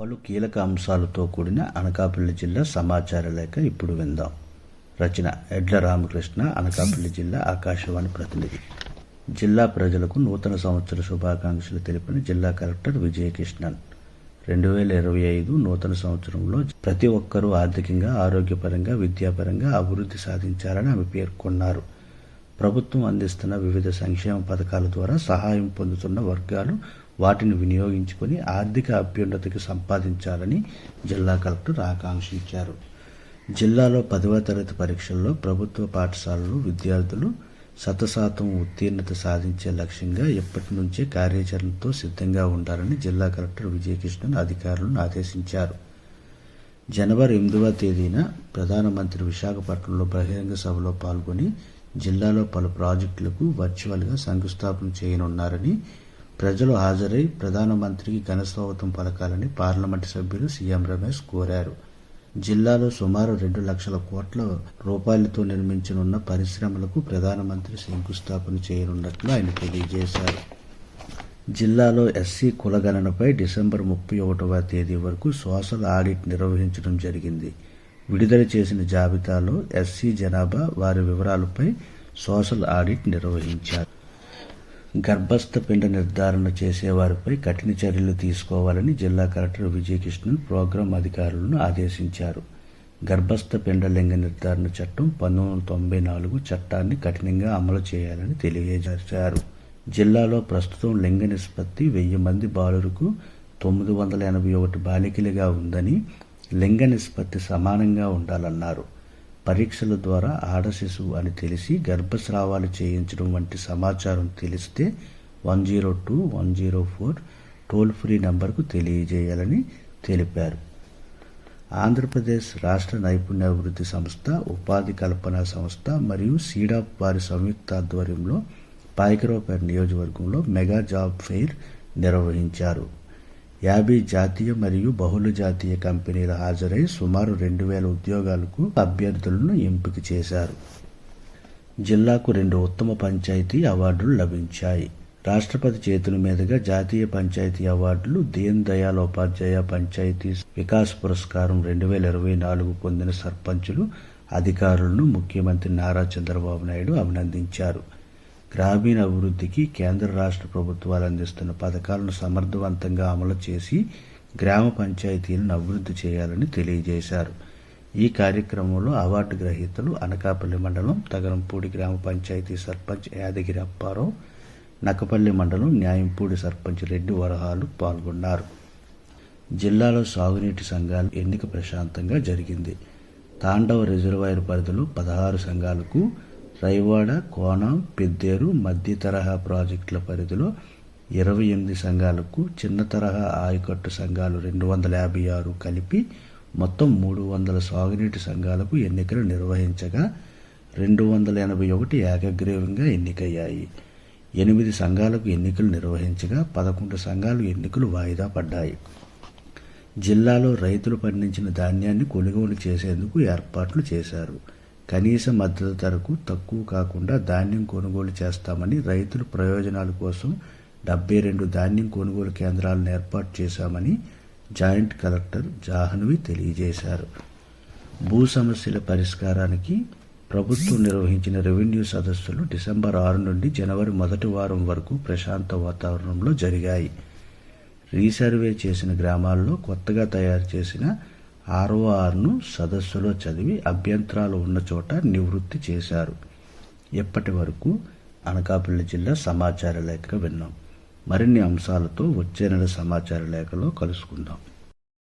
పలు కీలక అంశాలతో కూడిన అనకాపల్లి జిల్లా సమాచార లేఖ ఇప్పుడు విందాం. రచన ఎడ్ల రామకృష్ణ అనకాపల్లి జిల్లా ఆకాశవాణి ప్రతినిధి. జిల్లా ప్రజలకు నూతన సంవత్సర శుభాకాంక్షలు తెలిపిన జిల్లా కలెక్టర్ విజయకృష్ణన్. రెండు వేల ఇరవై ఐదు నూతన సంవత్సరంలో ప్రతి ఒక్కరూ ఆర్థికంగా ఆరోగ్యపరంగా విద్యాపరంగా అభివృద్ధి సాధించాలని ఆమె పేర్కొన్నారు. ప్రభుత్వం అందిస్తున్న వివిధ సంక్షేమ పథకాల ద్వారా సహాయం పొందుతున్న వర్గాలు వాటిని వినియోగించుకొని ఆర్థిక అభ్యున్నతికి సంపాదించాలని జిల్లా కలెక్టర్ ఆకాంక్షించారు. జిల్లాలో పదవ తరగతి పరీక్షల్లో ప్రభుత్వ పాఠశాలలు విద్యార్థులు శతశాతం ఉత్తీర్ణత సాధించే లక్ష్యంగా ఎప్పటి నుంచే కార్యాచరణతో సిద్ధంగా ఉండాలని జిల్లా కలెక్టర్ విజయకృష్ణన్ అధికారులను ఆదేశించారు. జనవరి ఎనిమిదవ తేదీన ప్రధానమంత్రి విశాఖపట్నంలో బహిరంగ సభలో పాల్గొని జిల్లాలో పలు ప్రాజెక్టులకు వర్చువల్గా శంకుస్థాపన చేయనున్నారని ప్రజలు హాజరై ప్రధానమంత్రికి ఘనస్వాగతం పలకాలని పార్లమెంటు సభ్యులు సీఎం రమేష్ కోరారు. జిల్లాలో సుమారు రెండు లక్షల కోట్ల రూపాయలతో నిర్మించనున్న పరిశ్రమలకు ప్రధానమంత్రి శంకుస్థాపన చేయనున్నట్లు ఆయన తెలియజేశారు. జిల్లాలో ఎస్సీ కులగణనపై డిసెంబర్ ముప్పై ఒకటవ తేదీ వరకు సోషల్ ఆడిట్ నిర్వహించడం జరిగింది. విడుదల చేసిన జాబితాలో ఎస్సీ జనాభా వారి వివరాలపై సోషల్ ఆడిట్ నిర్వహించారు. గర్భస్థ పిండ నిర్ధారణ చేసేవారిపై కఠిన చర్యలు తీసుకోవాలని జిల్లా కలెక్టర్ విజయకృష్ణన్ ప్రోగ్రాం అధికారులను ఆదేశించారు. గర్భస్థ పిండ లింగ నిర్ధారణ చట్టం పంతొమ్మిది వందల తొంభై నాలుగు చట్టాన్ని కఠినంగా అమలు చేయాలని తెలియజేశారు. జిల్లాలో ప్రస్తుతం లింగ నిష్పత్తి వెయ్యి మంది బాలురుకు తొమ్మిది వందల ఎనభై ఒకటి బాలికలుగా ఉందని లింగ నిష్పత్తి సమానంగా ఉండాలన్నారు. పరీక్షల ద్వారా ఆడ శిశువు అని తెలిసి గర్భస్రావాలు చేయించడం వంటి సమాచారం తెలిస్తే one zero two one zero four toll free నంబర్కు తెలియజేయాలని తెలిపారు. ఆంధ్రప్రదేశ్ రాష్ట్ర నైపుణ్యాభివృద్ధి సంస్థ ఉపాధి కల్పన సంస్థ మరియు సీడాప్ వారి సంయుక్త ఆధ్వర్యంలో పాయకరావుపేట నియోజకవర్గంలో మెగా జాబ్ ఫెయిర్ నిర్వహించారు. యాభై జాతీయ మరియు బహుళ జాతీయ కంపెనీలు హాజరై సుమారు రెండు వేల ఉద్యోగాలకు అభ్యర్థులను ఎంపిక చేశారు. జిల్లాకు రెండు ఉత్తమ పంచాయతీ అవార్డులు లభించాయి. రాష్ట్రపతి చేతుల మీదుగా జాతీయ పంచాయతీ అవార్డులు దీన్ దయాల్ ఉపాధ్యాయ పంచాయతీ వికాస్ పురస్కారం రెండు వేల ఇరవై నాలుగు పొందిన సర్పంచులు అధికారులను ముఖ్యమంత్రి నారా చంద్రబాబు నాయుడు అభినందించారు. గ్రామీణ అభివృద్ధికి కేంద్ర రాష్ట్ర ప్రభుత్వాలు అందిస్తున్న పథకాలను సమర్థవంతంగా అమలు చేసి గ్రామ పంచాయతీలను అభివృద్ధి చేయాలని తెలియజేశారు. ఈ కార్యక్రమంలో అవార్డు గ్రహీతలు అనకాపల్లి మండలం తగరంపూడి గ్రామ పంచాయతీ సర్పంచ్ యాదగిరి అప్పారావు నకపల్లి మండలం న్యాయంపూడి సర్పంచ్ రెడ్డి వరహాలు పాల్గొన్నారు. జిల్లాలో సాగునీటి సంఘాలు ఎన్నిక ప్రశాంతంగా జరిగింది. తాండవ రిజర్వాయర్ పరిధిలో పదహారు సంఘాలకు రైవాడ కోనం పెద్దేరు మధ్య తరహా ప్రాజెక్టుల పరిధిలో ఇరవై ఎనిమిది సంఘాలకు చిన్న తరహా ఆయకట్టు సంఘాలు రెండు వందల యాభై ఆరు కలిపి మొత్తం మూడు వందల సాగునీటి సంఘాలకు ఎన్నికలు నిర్వహించగా రెండు వందల ఎనభై ఒకటి ఏకగ్రీవంగా ఎన్నికయ్యాయి. ఎనిమిది సంఘాలకు ఎన్నికలు నిర్వహించగా పదకొండు సంఘాలు ఎన్నికలు వాయిదా పడ్డాయి. జిల్లాలో రైతులు పండించిన ధాన్యాన్ని కొనుగోలు చేసేందుకు ఏర్పాట్లు చేశారు. కనీస మద్దతు ధరకు తక్కువ కాకుండా ధాన్యం కొనుగోలు చేస్తామని రైతుల ప్రయోజనాల కోసం డెబ్బై రెండు ధాన్యం కొనుగోలు కేంద్రాలను ఏర్పాటు చేశామని జాయింట్ కలెక్టర్ జాహ్నవి తెలియజేశారు. భూ సమస్యల పరిష్కారానికి ప్రభుత్వం నిర్వహించిన రెవెన్యూ సదస్సులు డిసెంబర్ ఆరు నుండి జనవరి మొదటి వారం వరకు ప్రశాంత వాతావరణంలో జరిగాయి. రీసర్వే చేసిన గ్రామాల్లో కొత్తగా తయారు చేసిన ఆర్ఓఆర్ను సదస్సులో చదివి అభ్యంతరాలు ఉన్న చోట నివృత్తి చేశారు. ఎప్పటి వరకు? అనకాపల్లి జిల్లా సమాచార లేఖ విన్నాం. మరిన్ని అంశాలతో వచ్చే నెల సమాచార లేఖలో కలుసుకుందాం.